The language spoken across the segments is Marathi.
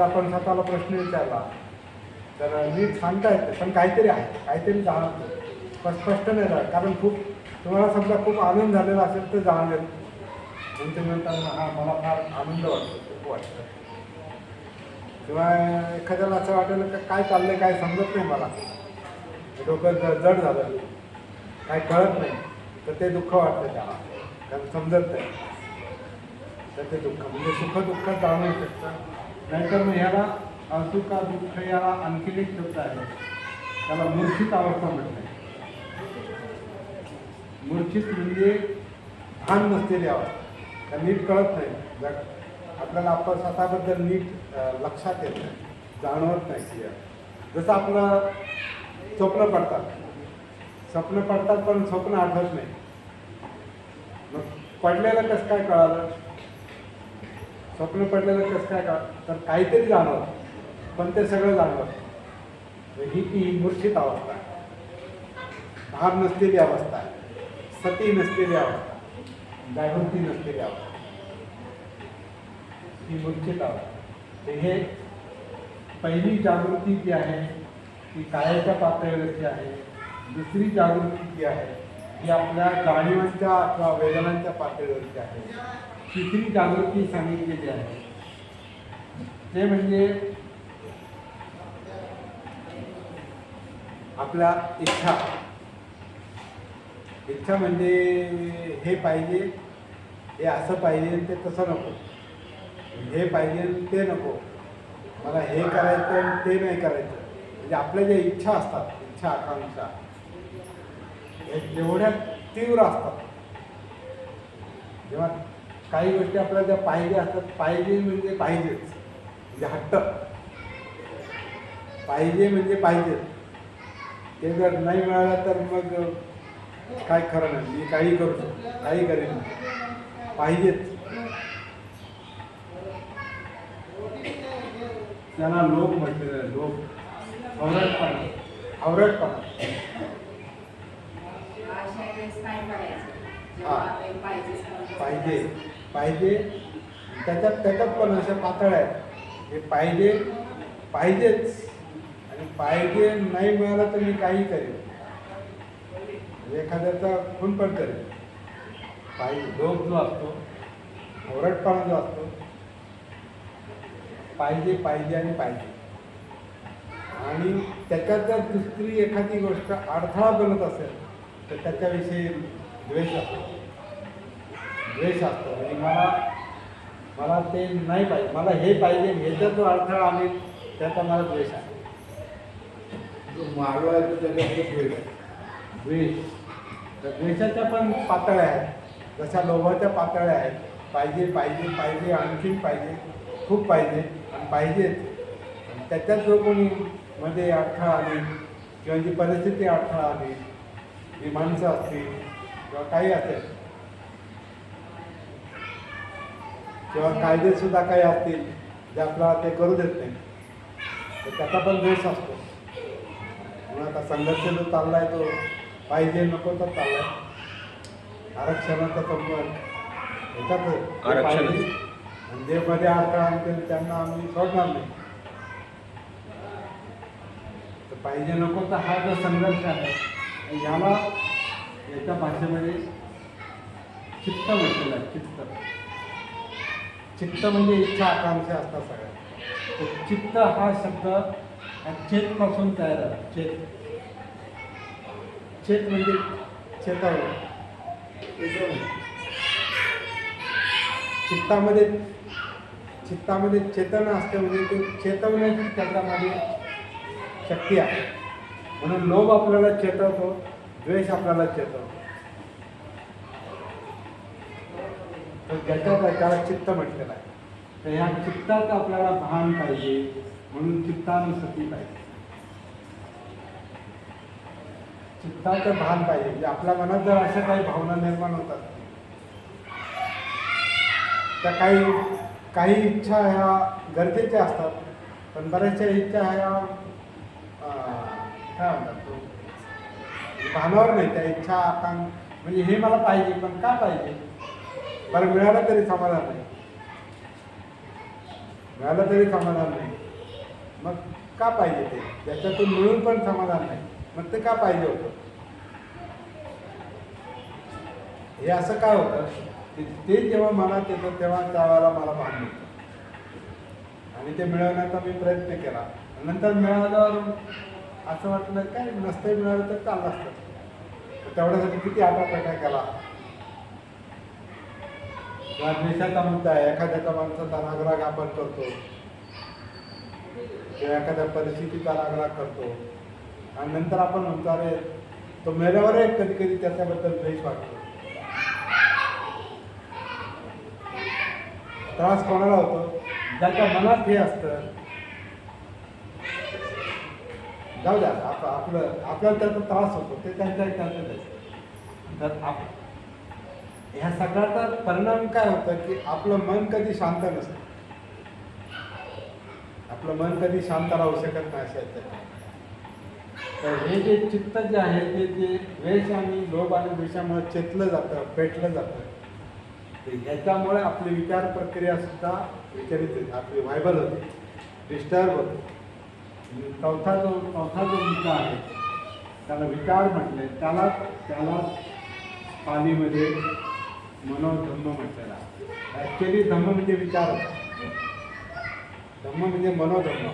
आपण स्वतःला प्रश्न विचारला. तर नीट सांगता येते पण काहीतरी आहे काहीतरी जाणवतं पण स्पष्ट नाही राहत कारण खूप तुम्हाला समजा खूप आनंद झालेला असेल तर जाणवेल. म्हणून म्हणताना हा मला फार आनंद वाटतो खूप वाटतं. किंवा एखाद्याला असं वाटेल का काय चाललंय काय समजत नाही मला. डोकं ज- जड झालं. काय कळत नाही. तर ते दुःख वाटतं त्याला. कारण समजत नाही. तर ते दुःख म्हणजे सुख दुःख जाणवू शकतं. नाहीतर मग ह्याला असुखा दुःख याला आणखीन एक शब्द आहे. त्याला मूर्छित अवस्था म्हणते मूर्छित म्हणजे भान नसलेली अवस्था. त्या नीट कळत नाही. आपल्याला आपण स्वतःबद्दल नीट लक्षात येत नाही जाणवत नाही क्लिअर जसं आपलं स्वप्न पडतात. स्वप्न पडतात पण स्वप्न आठवत नाही. मग पडलेलं कसं काय कळालं? स्वप्न पडलेलं कसं काय का तर काहीतरी जाणवत पण ते सगळं जाणवत ही ती मूर्छित अवस्था. भाग नसलेली अवस्था. सती नसलेली अवस्था. जागृती नसलेली अवस्था. ही मूर्छित अवस्था. हे पहिली जागृती जी आहे ती कायाच्या पातळीवरची आहे. दुसरी जागृती जी आहे ती आपल्या जाणीवांच्या किंवा वेदनांच्या पातळीवरची आहे. तिसरी जागृती सांगितलेली आहे. ते म्हणजे आपल्या इच्छा. इच्छा म्हणजे हे पाहिजे हे असं पाहिजे ते तसं नको. हे पाहिजे ते नको. मला हे करायचं ते नाही करायचं. म्हणजे आपल्या ज्या इच्छा असतात इच्छा आकांक्षा हे जेवढ्या तीव्र असतात. जेव्हा काही गोष्टी आपल्याला ज्या पाहिजे असतात पाहिजे म्हणजे पाहिजेच म्हणजे हट्ट. पाहिजे म्हणजे पाहिजेच ते जर नाही मिळालं तर मग काय खरं नाही. मी काही करू शकतो. काही करेन पाहिजेच त्याला लोक म्हटलेलं लोक आवरटपणा. आवरटपणा. अशा वेळेस काय करायचं. हा. पाहिजे. पाहिजे. त्याच्यात त्याच्यात पण अशा पातळ आहेत. हे पाहिजे पाहिजेच. आणि पाहिजे नाही मिळालं तर मी काही करेन. एखाद्याचा खून पण करेन. पाहिजे. लोक जो असतो. ओरडपणा जो असतो. पाहिजे पाहिजे आणि पाहिजे. आणि त्याच्यात जर दुसरी एखादी गोष्ट अडथळा बनत असेल तर त्याच्याविषयी द्वेष असतो. द्वेष असतो. आणि मला मला ते नाही पाहिजे. मला हे पाहिजे ह्याचा जो अडथळा आणेल त्याचा मला द्वेष आहे. मारवा आहे तो त्याच्यामध्ये द्वेष आहे. द्वेष. तर द्वेषाच्या पण पातळ्या आहेत. जशा लोभाच्या पातळ्या आहेत. पाहिजे पाहिजे पाहिजे आणखीन पाहिजे खूप पाहिजे आणि पाहिजेच. आणि त्याच्यात जो कोणी मध्ये अडथळा आली किंवा जी परिस्थिती अडथळा आली जी माणसं असतील किंवा काही असेल किंवा कायदेसुद्धा काही असतील जे आपल्याला ते करू देत नाही. तर त्याचा पण द्वेष असतो. म्हणून आता संघर्ष जो चाललाय तो पाहिजे नको तर चाललाय. आरक्षणाचा संबंध आरक्षण. म्हणजे मध्ये अडथळा आणतील त्यांना आम्ही सोडणार नाही. तर पाहिजे नको तर हा जो संघर्ष आहे याला याच्या भाषेमध्ये चित्त म्हटलेलं आहे चित्त. चित्त म्हणजे इच्छा आकांक्षा असतात सगळ्या तर चित्त हा शब्द चेतपासून तयार आहे चेत. चेत म्हणजे चेतवणं. चित्तामध्ये चित्तामध्ये चेतन असते म्हणजे ते चेतवण्याची त्याच्यामध्ये शक्ती आहे. म्हणून लोभ आपल्याला चेतवतो द्वेष आपल्याला चेतवतो. तर त्याच्यात त्याला चित्त म्हटलेलं आहे. तर ह्या चित्ताचं आपल्याला भान पाहिजे म्हणून चित्तानुसती पाहिजे. चित्ताचं भान पाहिजे. म्हणजे आपल्या मनात जर अशा काही भावना निर्माण होतात त्या काही काही इच्छा ह्या गरजेच्या असतात पण बऱ्याचशा इच्छा ह्या काय म्हणतात तो भानावर नाही त्या इच्छा आपण म्हणजे हे मला पाहिजे पण का पाहिजे? बरं मिळालं तरी समाधान. नाही मिळालं तरी समाधान. नाही मग का पाहिजे ते? त्याच्यातून मिळून पण समाधान नाही. मग ते का पाहिजे होतं? हे असं काय होतं? की ते जेव्हा मनात येतं तेव्हा त्यावेळेला मला भान मिळतं. आणि ते मिळवण्याचा मी प्रयत्न केला. नंतर मिळाल्यावर असं वाटलं काय नसतं मिळालं तर चाललं असतं. तेवढ्यासाठी किती आटापटा केला? किंवा देशाचा मुद्दा आहे. एखाद्याचा माणसाचा रागराग आपण करतो. किंवा एखाद्या परिस्थितीचा रागराग करतो. आणि नंतर आपण म्हणतो अरे तो मेल्यावर कधी कधी त्याच्याबद्दल द्वेष वाटतो. त्रास कोणाला होतो? ज्याच्या मनात हे असतं. जाऊ द्या आपलं आपल्याला त्याचा त्रास होतो. ते त्यांच्या त्यांचं असतं तर आप ह्या सगळ्याचा परिणाम काय होतं की आपलं मन कधी शांत नसतं? आपलं मन कधी शांत राहू शकत नाही अशा तर हे जे चित्त जे आहे ते जे द्वेष आणि लोभ आणि द्वेषामुळे चेतलं जातं पेटलं जातं ह्याच्यामुळे आपली विचार प्रक्रिया सुद्धा विचलित होते. आपली व्हायबल होते. डिस्टर्ब होते. चौथा जो चौथा जो मुद्दा आहे त्याला विचार म्हटले. त्याला त्याला पालीमध्ये मनोधम्म म्हटलेला. ॲक्च्युली धम्म म्हणजे विचार. धम्म म्हणजे मनोधम्म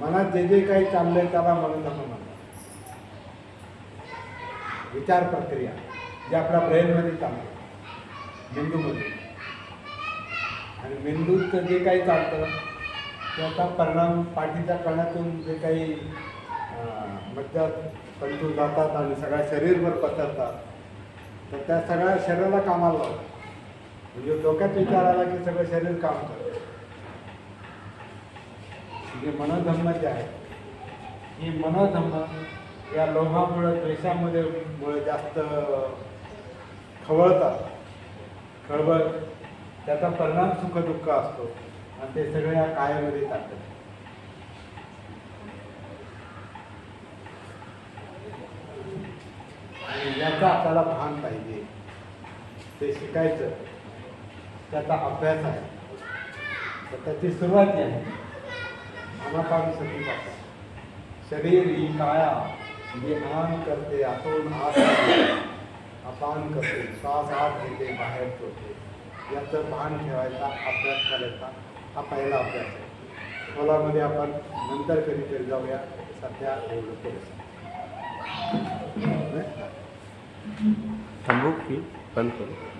मनात जे जे काही चाललंय त्याला मनोधम्म म्हणतात. विचार प्रक्रिया जे आपल्या ब्रेनमध्ये चालते मेंदूमध्ये. आणि मेंदूचं जे काही चालतं त्याचा परिणाम पाठीच्या कणातून जे काही मज्जा तंतू जातात आणि सगळ्या शरीरभर पसरतात. तर त्या सगळ्या शरीराला कामाला लावतो म्हणजे डोक्यात विचार आला की सगळं शरीर काम करतं. म्हणजे मनोधम्म जे आहे ही मनोधम्म या लोभामुळे द्वेषामध्ये मुळे जास्त खवळतात खळबळ त्याचा परिणाम सुखदुःख असतो. आणि ते सगळे या कायामध्ये टाकतात. याचा आपल्याला भान पाहिजे. ते शिकायचं. त्याचा अभ्यास आहे. तर त्याची सुरुवात जी आहे. अनापानसती पासून. शरीर ही काया जी आन करते आतून आत अपान करते श्वास आत घेते बाहेर सोडते याचं भान ठेवायचा अभ्यास करायचा हा पहिला अभ्यास आहे. खोलामध्ये आपण नंतर कधीतरी जाऊया. सध्या एवढं करू शकतो की बंद करू